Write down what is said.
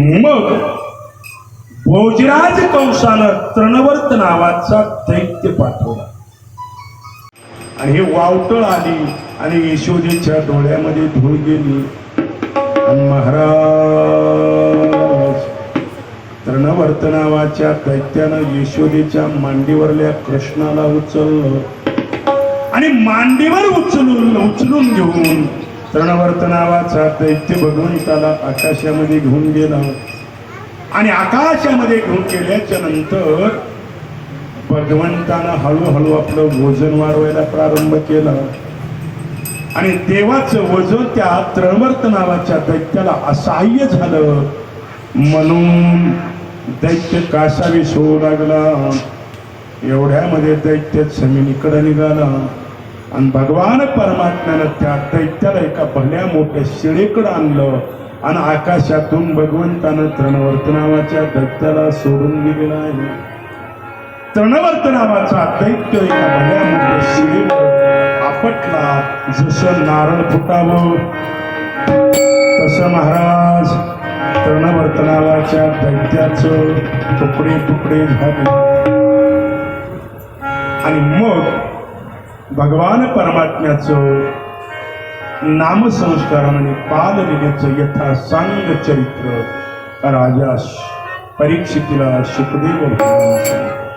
मग भोजराज कंसानं तृणवर्त नावाचा दैत्य पाठवला. आणि हे वावटळ आली आणि यशोदेच्या डोळ्यामध्ये धूळ गेली. आणि महाराज तृणवर्त नावाच्या दैत्यानं यशोदेच्या मांडीवरल्या कृष्णाला उचललं. आणि मांडीवर उचलून उचलून घेऊन तृणवर्त दैत्य भगवंताला आकाशामध्ये घेऊन गेला आणि आकाशामध्ये घेऊन गेल्याच्यानंतर भगवंतानं हळूहळू आपलं वजन वाढवायला प्रारंभ केला. आणि देवाचं वजन त्या त्रणवर्त नावाच्या दैत्याला असहाय्य झालं. म्हणून दैत्य कासावीस होऊ लागला. एवढ्यामध्ये दैत्य जमिनीकडे निघाला. आणि भगवान परमात्म्यानं त्या दैत्याला एका भल्या मोठ्या शिळेकडं आणलं आणि आकाशातून भगवंतानं तृणवर्त नावाच्या दैत्याला सोडून दिलेला आहे. तृणवर्त नावाचा दैत्य एका भल्या मोठ्या शिळेवर आपटला. जसं नारळ फुटावं तसं महाराज तृणवर्त नावाच्या दैत्याचं तुकडे तुकडे झाले. आणि मग ભગવાન પરમાત્મા છો. નામ સંસ્કરણની પાદ નિમિત્ત યથા સંગ ચરિત્ર રાજાશ. પરીક્ષિતિલા સુખદેવ ભગવાન.